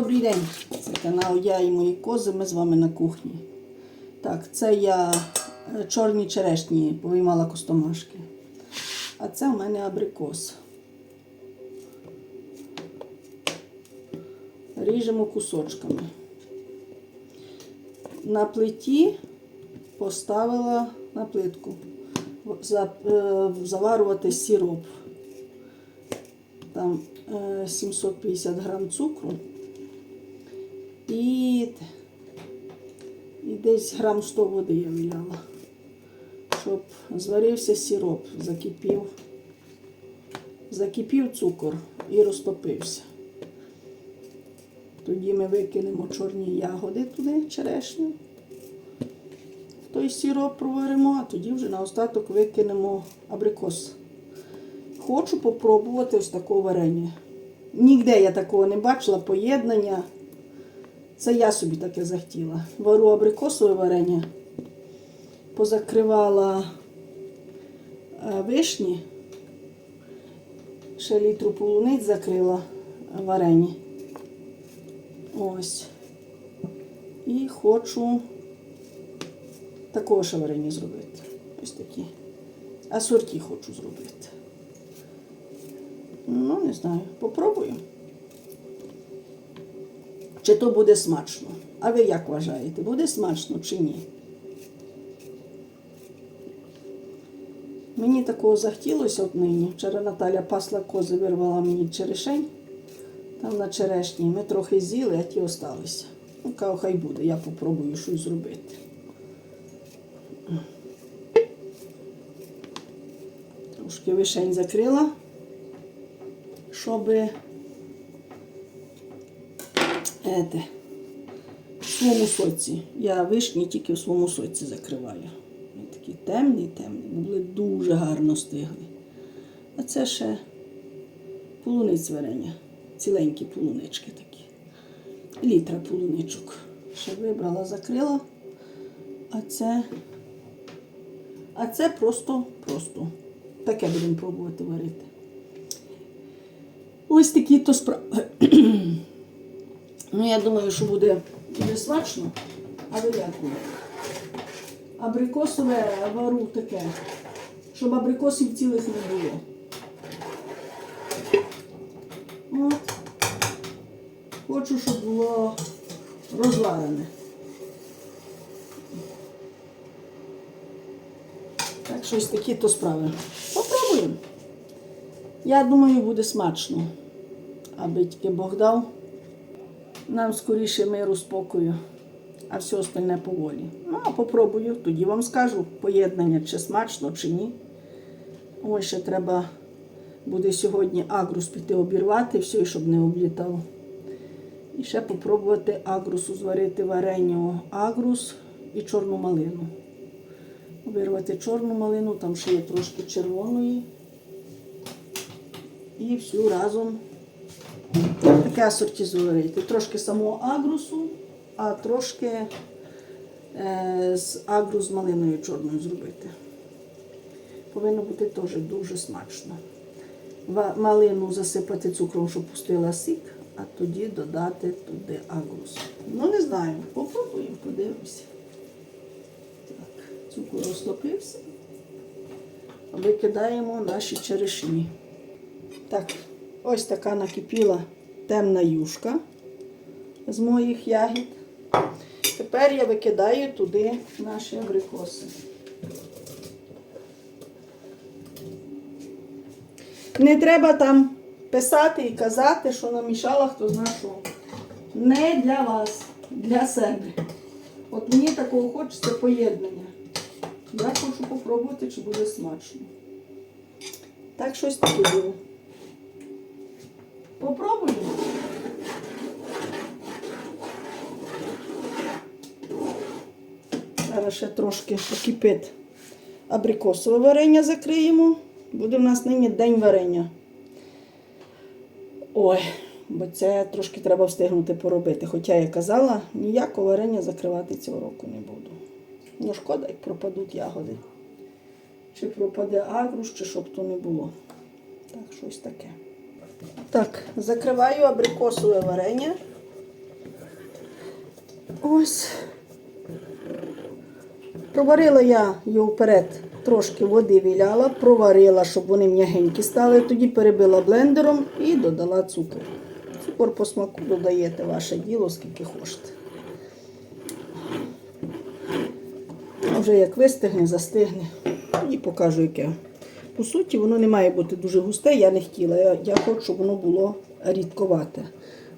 Добрий день! Це канал Я і мої кози. Ми з вами на кухні. Так, це я е, чорні черешні повиймала костомашки. А це в мене абрикос. Ріжемо кусочками. На плиті поставила на плитку е, заварювати сироп. Там е, 750 грам цукру і, і десь грам 100 води я виляла, щоб зварився сироп, закипів, закипів цукор і розтопився. Тоді ми викинемо чорні ягоди туди, черешню. Той сироп проваримо, а тоді вже на остаток викинемо абрикос. Хочу попробувати ось такого варення. Ніде я такого не бачила, поєднання. Це я собі таке захотіла. Вару абрикосове варення, позакривала е, вишні, ще літру полуниць закрила е, варені. Ось. І хочу такого ще варення зробити. Ось такі. Асорті хочу зробити. Ну, не знаю, попробую. Чи то буде смачно? А ви як вважаєте, буде смачно чи ні? Мені такого захотілося от нині. Вчора Наталя пасла кози, вирвала мені черешень. Там на черешні. Ми трохи з'їли, а ті осталися. Ну, кажу, хай буде, я попробую щось зробити. Трошки вишень закрила, щоб Ете, в своєму соці. Я вишні тільки в своєму соці закриваю. Вони такі темні, темні, були дуже гарно стигли. А це ще полуниць варення, ціленькі полунички такі. Літра полуничок. Ще вибрала, закрила. А це, а це просто, просто. Таке будемо пробувати варити. Ось такі то справи. Ну, я думаю, що буде, буде смачно. А ви як думаєте? Абрикосове вару таке, щоб абрикосів цілих не було. От. Хочу, щоб було розварене. Так, щось такі то справи. Попробуємо. Я думаю, буде смачно. Аби тільки Бог дав нам скоріше миру, спокою, а все остальне поволі. Ну, а попробую, тоді вам скажу поєднання, чи смачно, чи ні. Ось ще треба буде сьогодні агрус піти обірвати, все, щоб не облітав. І ще попробувати агрусу зварити варення агрус і чорну малину. Вирвати чорну малину, там ще є трошки червоної. І всю разом таке асорті. Трошки самого агрусу, а трошки е, з агру з малиною чорною зробити. Повинно бути теж дуже смачно. Малину засипати цукром, щоб пустила сік, а тоді додати туди агрус. Ну, не знаю, попробуємо, подивимося. Так, цукор розтопився. Викидаємо наші черешні. Так, ось така накипіла темна юшка з моїх ягід. Тепер я викидаю туди наші абрикоси. Не треба там писати і казати, що намішала хто зна що. Не для вас, для себе. От мені такого хочеться поєднання. Я хочу попробувати, чи буде смачно. Так щось таке було. Попробуємо. Зараз ще трошки покипить абрикосове варення закриємо. Буде в нас нині день варення. Ой, бо це трошки треба встигнути поробити. Хоча я казала, ніякого варення закривати цього року не буду. Ну, шкода, як пропадуть ягоди. Чи пропаде агрус, чи щоб то не було. Так, щось таке. Так, закриваю абрикосове варення. Ось. Проварила я його вперед, трошки води віляла, проварила, щоб вони м'ягенькі стали. Тоді перебила блендером і додала цукор. Цукор по смаку додаєте ваше діло, скільки хочете. А Вже як вистигне, застигне. І покажу, яке. По суті, воно не має бути дуже густе, я не хотіла. Я, я хочу, щоб воно було рідковате.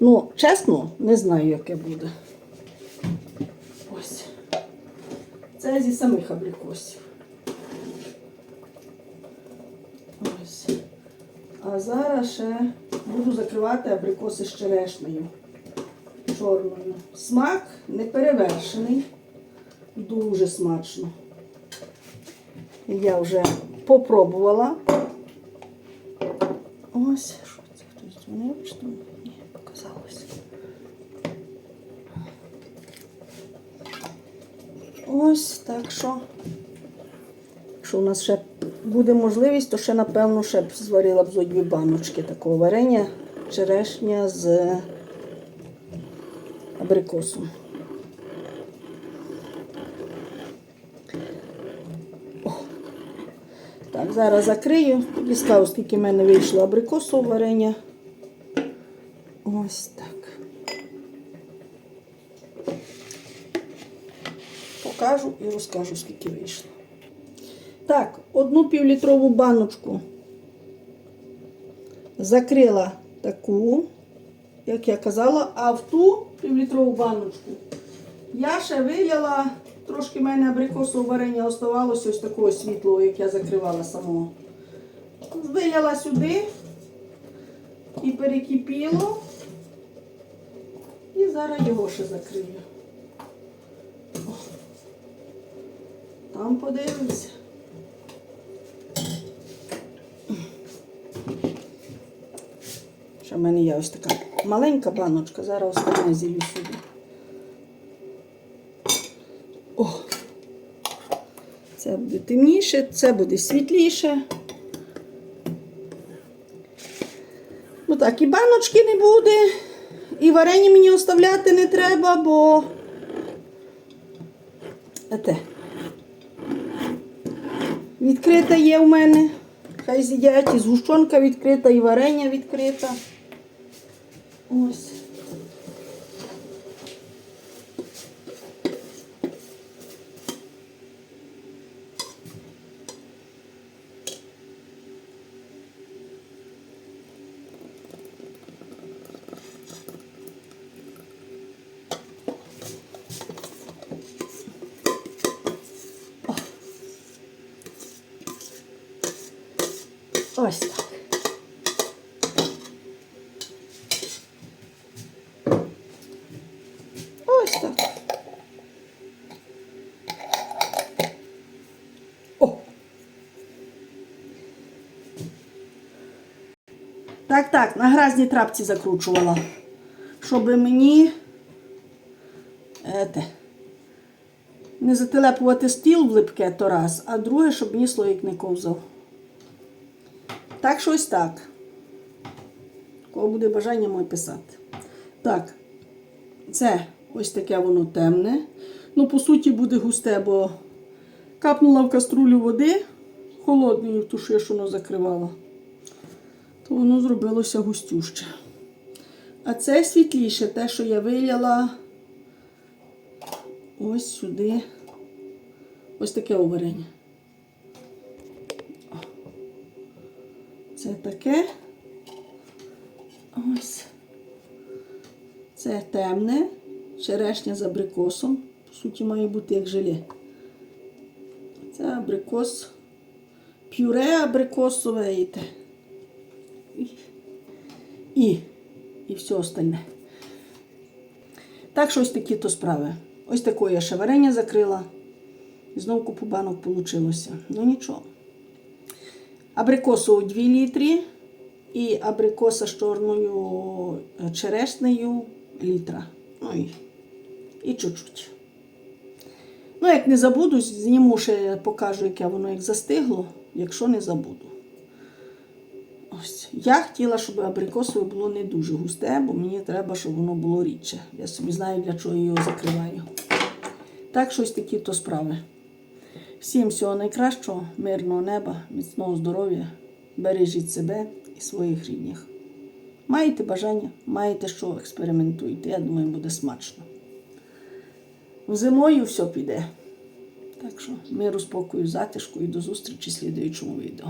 Ну, чесно, не знаю, яке буде. Ось. Це зі самих абрикосів. Ось. А зараз ще буду закривати абрикоси з черешнею чорною. Смак неперевершений. Дуже смачно. Я вже попробувала. Ось, що це хтось дзвонив, чи то ні, показалось. Ось так що. Якщо у нас ще буде можливість, то ще, напевно, ще б зварила б зо дві баночки такого варення, черешня з абрикосом. О. Так, зараз закрию. Тоді скажу, скільки в мене вийшло абрикосового варення. Ось так. Покажу і розкажу, скільки вийшло. Так, одну півлітрову баночку закрила таку, як я казала, а в ту півлітрову баночку я ще виляла, трошки в мене абрикосового варення оставалося ось такого світлого, як я закривала самого. Виляла сюди і перекипіло. І зараз його ще закрию. О. Там подивимося. Ще в мене є ось така маленька баночка, зараз остальне зілю сюди. О! Це буде темніше, це буде світліше. Ну так, і баночки не буде, і варені мені оставляти не треба, бо. Ете. Відкрита є у мене. Хай з'їдять і згущенка відкрита, і варення відкрита. Ось. Ось так. Ось так. О! Так, так, на гразній трапці закручувала, щоб мені ете, не зателепувати стіл в липке то раз, а друге, щоб мені слоїк не ковзав. Так що ось так. Кого буде бажання мой писати. Так, це ось таке воно темне. Ну, по суті, буде густе, бо капнула в каструлю води холодної, в ту що я ж воно закривала, то воно зробилося густюще. А це світліше, те, що я виляла ось сюди. Ось таке оварення. Це таке. Ось. Це темне, черешня з абрикосом. По суті, має бути як желе. Це абрикос. Пюре абрикосове і те. І, і, все остальне. Так що ось такі то справи. Ось такої я ще варення закрила. І знову купу банок вийшло. Ну нічого. Абрикосу 2 літрі і абрикоса з чорною е, черешнею літра. Ну і, і чуть-чуть. Ну, як не забуду, зніму ще покажу, яке воно як застигло, якщо не забуду. Ось. Я хотіла, щоб абрикосове було не дуже густе, бо мені треба, щоб воно було рідше. Я собі знаю, для чого його закриваю. Так, щось такі то справи. Всім всього найкращого, мирного неба, міцного здоров'я, бережіть себе і своїх рідних. Маєте бажання, маєте що, експериментуйте. Я думаю, буде смачно. Зимою все піде. Так що миру, спокою, затишку і до зустрічі в слідуючому відео.